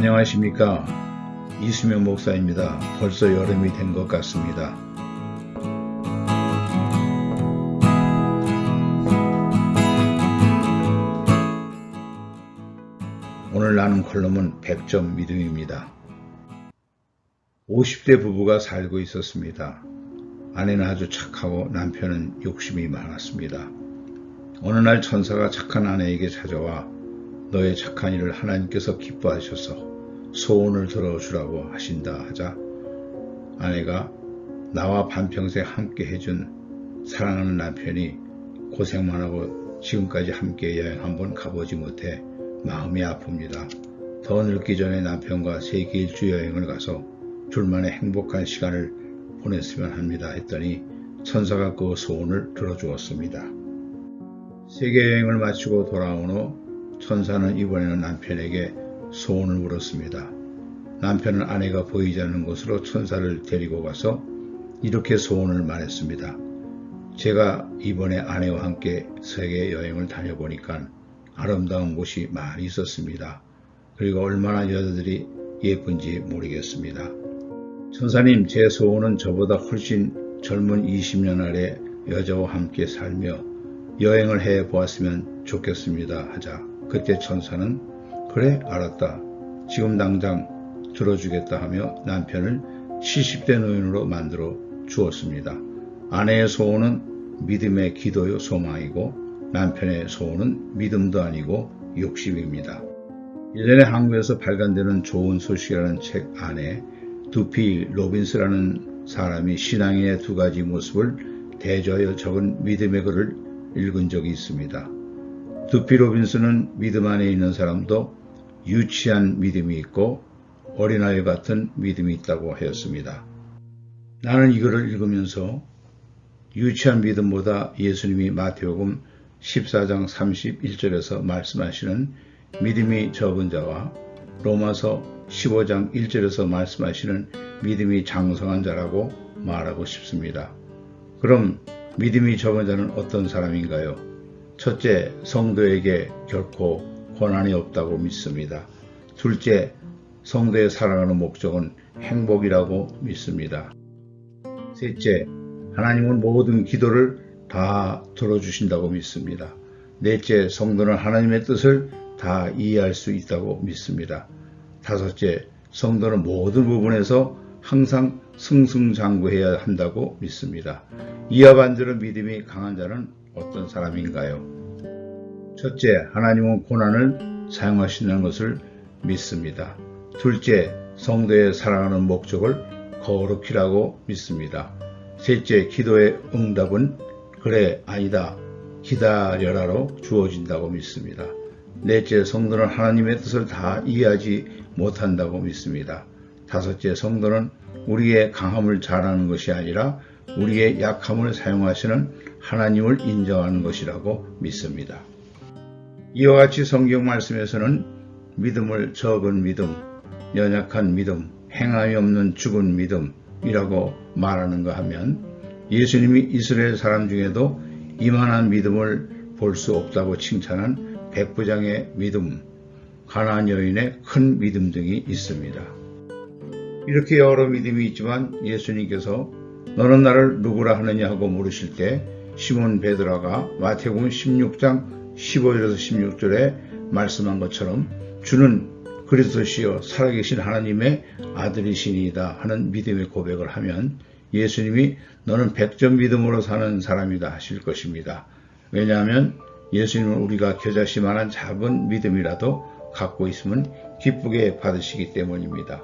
안녕하십니까. 이수명 목사입니다. 벌써 여름이 된 것 같습니다. 오늘 나눈 컬럼은 100점 믿음입니다. 50대 부부가 살고 있었습니다. 아내는 아주 착하고 남편은 욕심이 많았습니다. 어느 날 천사가 착한 아내에게 찾아와 너의 착한 일을 하나님께서 기뻐하셔서 소원을 들어주라고 하신다 하자 아내가 나와 반평생 함께 해준 사랑하는 남편이 고생만 하고 지금까지 함께 여행 한번 가보지 못해 마음이 아픕니다. 더 늙기 전에 남편과 세계 일주 여행을 가서 둘만의 행복한 시간을 보냈으면 합니다 했더니 천사가 그 소원을 들어주었습니다. 세계 여행을 마치고 돌아온 후 천사는 이번에는 남편에게 소원을 물었습니다. 남편은 아내가 보이지 않는 곳으로 천사를 데리고 가서 이렇게 소원을 말했습니다. 제가 이번에 아내와 함께 세계 여행을 다녀보니까 아름다운 곳이 많이 있었습니다. 그리고 얼마나 여자들이 예쁜지 모르겠습니다. 천사님, 제 소원은 저보다 훨씬 젊은 20년 아래 여자와 함께 살며 여행을 해 보았으면 좋겠습니다. 하자. 그때 천사는 그래, 알았다. 지금 당장 들어주겠다 하며 남편을 70대 노인으로 만들어 주었습니다. 아내의 소원은 믿음의 기도요 소망이고 남편의 소원은 믿음도 아니고 욕심입니다. 예전에 한국에서 발간되는 좋은 소식이라는 책 안에 두피 로빈스라는 사람이 신앙인의 두 가지 모습을 대조하여 적은 믿음의 글을 읽은 적이 있습니다. 두피 로빈스는 믿음 안에 있는 사람도 유치한 믿음이 있고 어린아이 같은 믿음이 있다고 하였습니다. 나는 이거를 읽으면서 유치한 믿음보다 예수님이 마태복음 14장 31절에서 말씀하시는 믿음이 적은 자와 로마서 15장 1절에서 말씀하시는 믿음이 장성한 자라고 말하고 싶습니다. 그럼 믿음이 적은 자는 어떤 사람인가요? 첫째, 성도에게 결코 고난이 없다고 믿습니다. 둘째, 성도의 사랑하는 목적은 행복이라고 믿습니다. 셋째, 하나님은 모든 기도를 다 들어주신다고 믿습니다. 넷째, 성도는 하나님의 뜻을 다 이해할 수 있다고 믿습니다. 다섯째, 성도는 모든 부분에서 항상 승승장구해야 한다고 믿습니다. 이와 반대로 믿음이 강한 자는 어떤 사람인가요? 첫째, 하나님은 고난을 사용하시는 것을 믿습니다. 둘째, 성도의 사랑하는 목적을 거룩히라고 믿습니다. 셋째, 기도의 응답은 그래, 아니다, 기다려라로 주어진다고 믿습니다. 넷째, 성도는 하나님의 뜻을 다 이해하지 못한다고 믿습니다. 다섯째, 성도는 우리의 강함을 잘하는 것이 아니라 우리의 약함을 사용하시는 하나님을 인정하는 것이라고 믿습니다. 이와 같이 성경 말씀에서는 믿음을 적은 믿음, 연약한 믿음, 행함이 없는 죽은 믿음이라고 말하는가 하면 예수님이 이스라엘 사람 중에도 이만한 믿음을 볼 수 없다고 칭찬한 백부장의 믿음, 가나안 여인의 큰 믿음 등이 있습니다. 이렇게 여러 믿음이 있지만 예수님께서 너는 나를 누구라 하느냐 하고 물으실 때 시몬 베드라가 마태복음 16장 15절에서 16절에 말씀한 것처럼 주는 그리스도시여 살아계신 하나님의 아들이시니이다 하는 믿음의 고백을 하면 예수님이 너는 백점 믿음으로 사는 사람이다 하실 것입니다. 왜냐하면 예수님은 우리가 겨자씨만한 작은 믿음이라도 갖고 있으면 기쁘게 받으시기 때문입니다.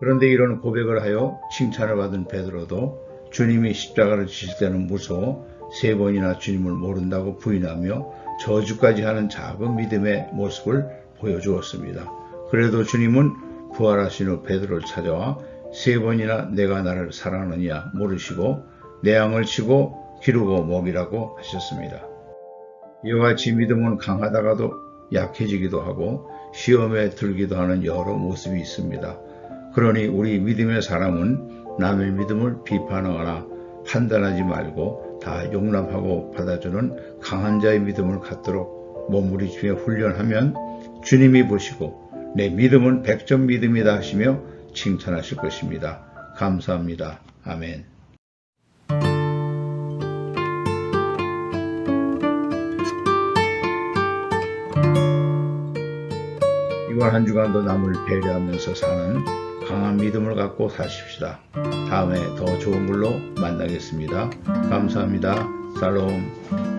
그런데 이런 고백을 하여 칭찬을 받은 베드로도 주님이 십자가를 지실 때는 무서워 세 번이나 주님을 모른다고 부인하며 저주까지 하는 작은 믿음의 모습을 보여주었습니다. 그래도 주님은 부활하신 후 베드로를 찾아와 세 번이나 내가 나를 사랑하느냐 물으시고 내 양을 치고 기르고 먹이라고 하셨습니다. 이와 같이 믿음은 강하다가도 약해지기도 하고 시험에 들기도 하는 여러 모습이 있습니다. 그러니 우리 믿음의 사람은 남의 믿음을 비판하거나 판단하지 말고 다 용납하고 받아주는 강한 자의 믿음을 갖도록 몸부림치며 훈련하면 주님이 보시고 내 믿음은 백전 믿음이다 하시며 칭찬하실 것입니다. 감사합니다. 아멘. 이번 한 주간도 남을 배려하면서 사는 강한 믿음을 갖고 사십시다. 다음에 더 좋은 글로 만나겠습니다. 감사합니다. 살롬.